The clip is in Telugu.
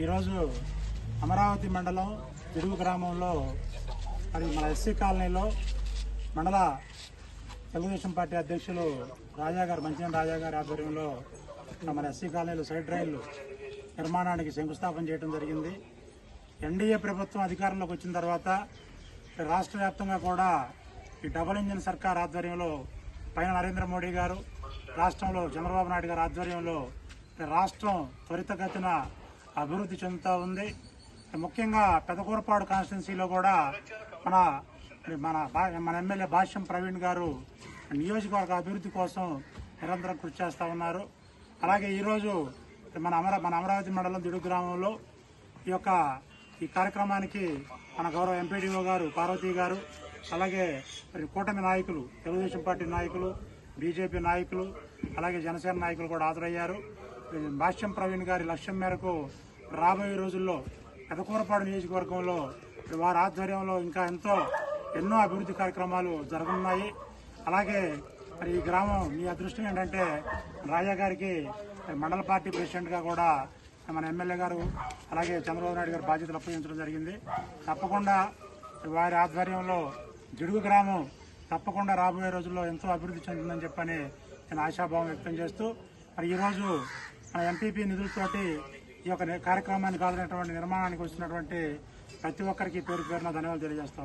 ఈరోజు అమరావతి మండలం తిరుగు గ్రామంలో మరి మన ఎస్సీ కాలనీలో మండల తెలుగుదేశం పార్టీ అధ్యక్షులు రాజా గారు మంచినీళ్ళ రాజా గారి ఆధ్వర్యంలో మన ఎస్సీ కాలనీలో సైడ్ రైళ్ళు నిర్మాణానికి శంకుస్థాపన చేయడం జరిగింది. ఎన్డీఏ ప్రభుత్వం అధికారంలోకి వచ్చిన తర్వాత రాష్ట్ర వ్యాప్తంగా కూడా ఈ డబుల్ ఇంజిన్ సర్కార్ ఆధ్వర్యంలో పైన నరేంద్ర మోడీ గారు రాష్ట్రంలో చంద్రబాబు నాయుడు గారి ఆధ్వర్యంలో రాష్ట్రం త్వరితగతిన అభివృద్ధి చెందుతూ ఉంది. ముఖ్యంగా పెదకూరపాడు కాన్స్టిట్యున్సీలో కూడా మన మన భా- మన ఎమ్మెల్యే భాష్యం ప్రవీణ్ గారు నియోజకవర్గ అభివృద్ధి కోసం నిరంతరం కృషి చేస్తూ ఉన్నారు. అలాగే ఈరోజు మన అమరా మన అమరావతి మండలం దిడు గ్రామంలో ఈ యొక్క ఈ కార్యక్రమానికి మన గౌరవ ఎంపీడీఓ గారు పార్వతీ గారు అలాగే మరి కూటమి నాయకులు తెలుగుదేశం పార్టీ నాయకులు బీజేపీ నాయకులు అలాగే జనసేన నాయకులు కూడా హాజరయ్యారు. భాష్యం ప్రవీణ్ గారి లక్ష్యం మేరకు రాబోయే రోజుల్లో పెదకూరపాడు నియోజకవర్గంలో వారి ఆధ్వర్యంలో ఇంకా ఎంతో ఎన్నో అభివృద్ధి కార్యక్రమాలు జరగనున్నాయి. అలాగే మరి ఈ గ్రామం మీ అదృష్టం ఏంటంటే రాజా గారికి మండల పార్టీ ప్రెసిడెంట్గా కూడా మన ఎమ్మెల్యే గారు అలాగే చంద్రబాబు నాయుడు గారు బాధ్యతలు అప్పగించడం జరిగింది. తప్పకుండా వారి ఆధ్వర్యంలో జిడుగు గ్రామం తప్పకుండా రాబోయే రోజుల్లో ఎంతో అభివృద్ధి చెందుతుందని చెప్పని నేను ఆశాభావం వ్యక్తం చేస్తూ మరి ఈరోజు మన ఎంపీపీ నిధులతోటి ఈ యొక్క కార్యక్రమాన్ని కావాలనేటువంటి నిర్మాణానికి వచ్చినటువంటి ప్రతి ఒక్కరికి పేరు పేరున ధన్యవాదాలు తెలియజేస్తా